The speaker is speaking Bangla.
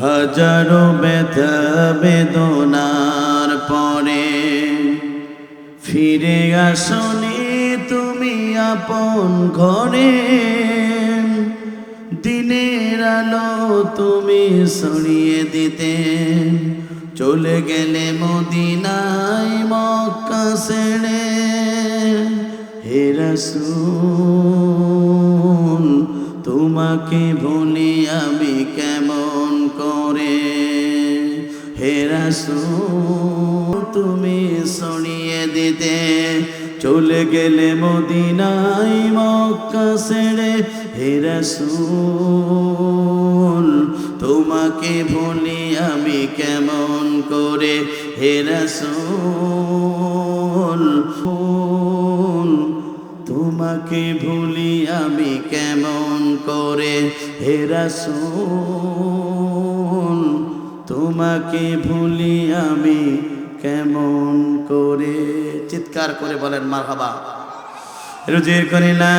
হাজারো ব্যথা বেদনার পরে ফিরে আসনি তুমি আপন ঘরে। দিনের আলো তুমি সরিয়ে দিতে। চলে গেলে মদিনায় মক্কা ছেড়ে। হে তোমাকে ভুলি আমি কেমন? হে তুমি সরিয়ে দিতে। চলে গেলে মদিনাই মক্কা ছেড়ে, হে রাসূল, তোমাকে ভুলি আমি কেমন করে? হে রাসূল, তোমাকে ভুলি আমি কেমন করে? হে রাসূল তোমাকে ভুলি আমি কেমন করে? চিৎকার করে বলেন মার হাবা রুজির করিলা